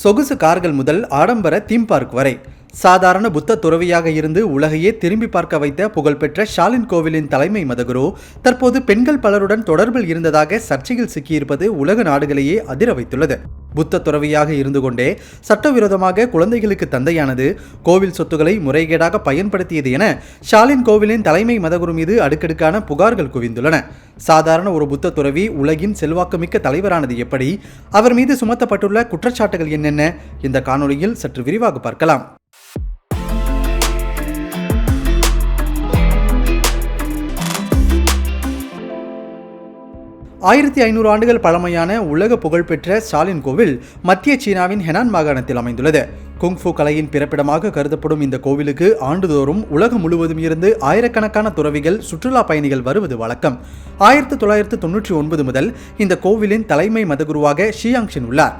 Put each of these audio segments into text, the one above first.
சொகுசு கார்கள் முதல் ஆடம்பர தீம் பார்க் வரை. சாதாரண புத்த துறவியாக இருந்து உலகையே திரும்பி பார்க்க வைத்த புகழ்பெற்ற ஷாலின் கோவிலின் தலைமை மதகுரு தற்போது பெண்கள் பலருடன் தொடர்பில் இருந்ததாக சர்ச்சையில் சிக்கியிருப்பது உலக நாடுகளையே அதிர வைத்துள்ளது. புத்த துறவியாக இருந்து கொண்டே சட்டவிரோதமாக குழந்தைகளுக்கு தந்தையானது கோவில் சொத்துக்களை முறைகேடாக பயன்படுத்தியது என ஷாலின் கோவிலின் தலைமை மதகுரு மீது அடுக்கடுக்கான புகார்கள் குவிந்துள்ளன. சாதாரண ஒரு புத்த துறவி உலகின் செல்வாக்குமிக்க தலைவரானது எப்படி? அவர் மீது சுமத்தப்பட்டுள்ள குற்றச்சாட்டுகள் என்னென்ன? இந்த காணொலியில் சற்று விரிவாக பார்க்கலாம். ஆயிரத்தி ஐநூறு ஆண்டுகள் பழமையான உலக புகழ்பெற்ற ஸ்டாலின் கோவில் மத்திய சீனாவின் ஹெனான் மாகாணத்தில் அமைந்துள்ளது. குங்ஃபு கலையின் பிறப்பிடமாக கருதப்படும் இந்த கோவிலுக்கு ஆண்டுதோறும் உலகம் முழுவதும் இருந்து ஆயிரக்கணக்கான துறவிகள் சுற்றுலா பயணிகள் வருவது வழக்கம். ஆயிரத்தி தொள்ளாயிரத்து தொன்னூற்றி ஒன்பது முதல் இந்த கோவிலின் தலைமை மதகுருவாக ஷியாங்ஷின் உள்ளார்.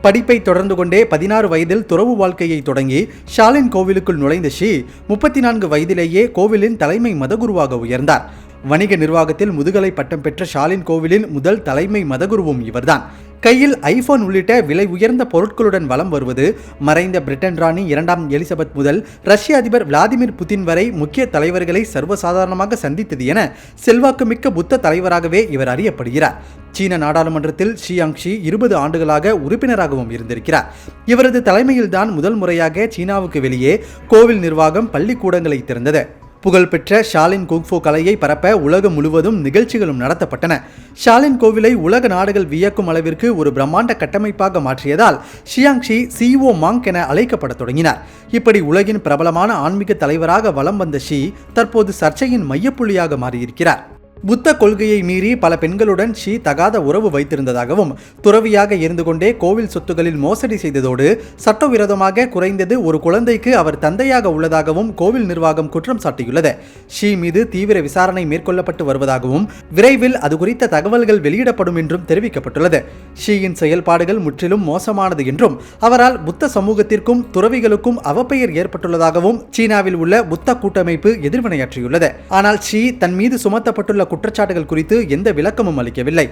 படிப்பை தொடர்ந்து கொண்டே பதினாறு வயதில் துறவு வாழ்க்கையை தொடங்கி ஷாலின் கோவிலுக்குள் நுழைந்த ஷி முப்பத்தி நான்கு வயதிலேயே கோவிலின் தலைமை மதகுருவாக உயர்ந்தார். வணிக நிர்வாகத்தில் முதுகலை பட்டம் பெற்ற ஷாலின் கோவிலின் முதல் தலைமை மதகுருவும் இவர்தான். கையில் ஐபோன் உள்ளிட்ட விலை உயர்ந்த பொருட்களுடன் வலம் வருவது மறைந்த பிரிட்டன் ராணி இரண்டாம் எலிசபெத் முதல் ரஷ்ய அதிபர் விளாடிமிர் புதின் வரை முக்கிய தலைவர்களை சர்வசாதாரணமாக சந்தித்தது என செல்வாக்குமிக்க புத்த தலைவராகவே இவர் அறியப்படுகிறார். சீன நாடாளுமன்றத்தில் ஷியாங்ஷி இருபது ஆண்டுகளாக உறுப்பினராகவும் இருந்திருக்கிறார். இவரது தலைமையில்தான் முதல் முறையாக சீனாவுக்கு வெளியே கோவில் நிர்வாகம் பள்ளிக்கூடங்களை திறந்தது. புகழ்பெற்ற ஷாலின் குங்ஃபோ கலையை பரப்ப உலகம் முழுவதும் நிகழ்ச்சிகளும் நடத்தப்பட்டன. ஷாலின் கோவிலை உலக நாடுகள் வியக்கும் அளவிற்கு ஒரு பிரம்மாண்ட கட்டமைப்பாக மாற்றியதால் ஷியாங்ஷி சிஓ மாங்க் என அழைக்கப்படத் தொடங்கினார். இப்படி உலகின் பிரபலமான ஆன்மீக தலைவராக வலம் வந்த ஷி தற்போது சர்ச்சையின் மையப்புள்ளியாக மாறியிருக்கிறார். புத்த கொள்கையை மீறி பல பெண்களுடன் ஷி தகாத உறவு வைத்திருந்ததாகவும் துறவியாக இருந்து கொண்டே கோவில் சொத்துகளில் மோசடி செய்ததோடு சட்டவிரோதமாக குறைந்தது ஒரு குழந்தைக்கு அவர் தந்தையாக உள்ளதாகவும் கோவில் நிர்வாகம் குற்றம் சாட்டியுள்ளது. ஷி மீது தீவிர விசாரணை மேற்கொள்ளப்பட்டு வருவதாகவும் விரைவில் அது குறித்த தகவல்கள் வெளியிடப்படும் என்றும் தெரிவிக்கப்பட்டுள்ளது. ஷீயின் செயல்பாடுகள் முற்றிலும் மோசமானது என்றும் அவரால் புத்த சமூகத்திற்கும் துறவிகளுக்கும் அவப்பெயர் ஏற்பட்டுள்ளதாகவும் சீனாவில் உள்ள புத்த கூட்டமைப்பு எதிர்வினையாற்றியுள்ளது. ஆனால் ஷி தன் மீது சுமத்தப்பட்டுள்ள குற்றச்சாட்டுகள் குறித்து எந்த விளக்கமும் அளிக்கவில்லை.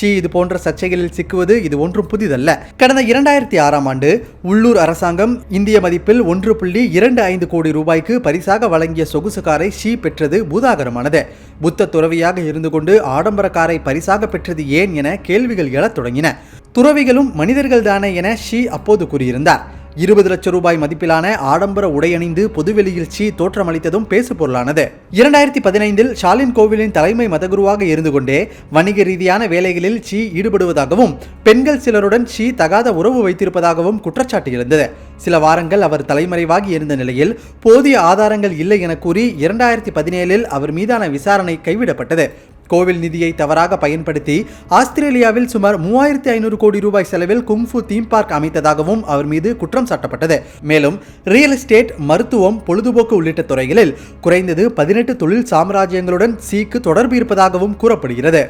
ஷீ இது போன்ற சர்ச்சைகளில் சிக்குவது இது ஒன்றும் புதிதல்ல. கடந்த இரண்டாயிரத்தி ஆறாம் ஆண்டு உள்ளூர் அரசாங்கம் இந்திய மதிப்பில் ஒன்று புள்ளி இரண்டு ஐந்து கோடி ரூபாய்க்கு பரிசாக வழங்கிய சொகுசு காரை ஷீ பெற்றது பூதாகரமானது. புத்த துறவியாக இருந்து கொண்டு ஆடம்பர காரை பரிசாக பெற்றது ஏன் என கேள்விகள் எழத் தொடங்கின. துறவிகளும் மனிதர்கள்தானே என ஷீ அப்போது கூறியிருந்தார். இருபது லட்சம் ரூபாய் மதிப்பிலான ஆடம்பர உடையணிந்து பொதுவெளியில் ஷி தோற்றமளித்ததும் பேசு பொருளானது இரண்டாயிரத்தி பதினைந்தில் ஷாலின் கோவிலின் தலைமை மதகுருவாக இருந்து கொண்டே வணிக ரீதியான வேலைகளில் ஷி ஈடுபடுவதாகவும் பெண்கள் சிலருடன் ஷி தகாத உறவு வைத்திருப்பதாகவும் குற்றச்சாட்டு எழுந்தது. சில வாரங்கள் அவர் தலைமறைவாகி இருந்த நிலையில் போதிய ஆதாரங்கள் இல்லை என கூறி இரண்டாயிரத்தி பதினேழில் அவர் மீதான விசாரணை கைவிடப்பட்டது. கோவில் நிதியை தவறாக பயன்படுத்தி ஆஸ்திரேலியாவில் சுமார் மூவாயிரத்தி ஐநூறு கோடி ரூபாய் செலவில் குங்ஃபு தீம் பார்க் அமைத்ததாகவும் அவர் மீது குற்றம் சாட்டப்பட்டது. மேலும் ரியல் எஸ்டேட் மருத்துவம் பொழுதுபோக்கு உள்ளிட்ட துறைகளில் குறைந்தது பதினெட்டு தொழில் சாம்ராஜ்யங்களுடன் சீக்கு தொடர்பு இருப்பதாகவும் கூறப்படுகிறது.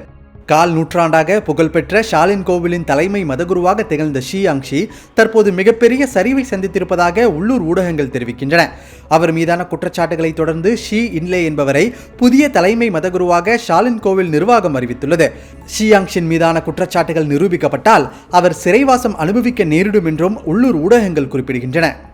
கால் நூற்றாண்டாக புகழ்பெற்ற ஷாலின் கோவிலின் தலைமை மதகுருவாக திகழ்ந்த ஷி அங்ஷி தற்போது மிகப்பெரிய சரிவை சந்தித்திருப்பதாக உள்ளூர் ஊடகங்கள் தெரிவிக்கின்றன. அவர் மீதான குற்றச்சாட்டுகளை தொடர்ந்து ஷி இன்லே என்பவரை புதிய தலைமை மதகுருவாக ஷாலின் கோவில் நிர்வாகம் அறிவித்துள்ளது. ஷியாங்ஷின் மீதான குற்றச்சாட்டுகள் நிரூபிக்கப்பட்டால் அவர் சிறைவாசம் அனுபவிக்க நேரிடும் என்றும் உள்ளூர் ஊடகங்கள் குறிப்பிடுகின்றன.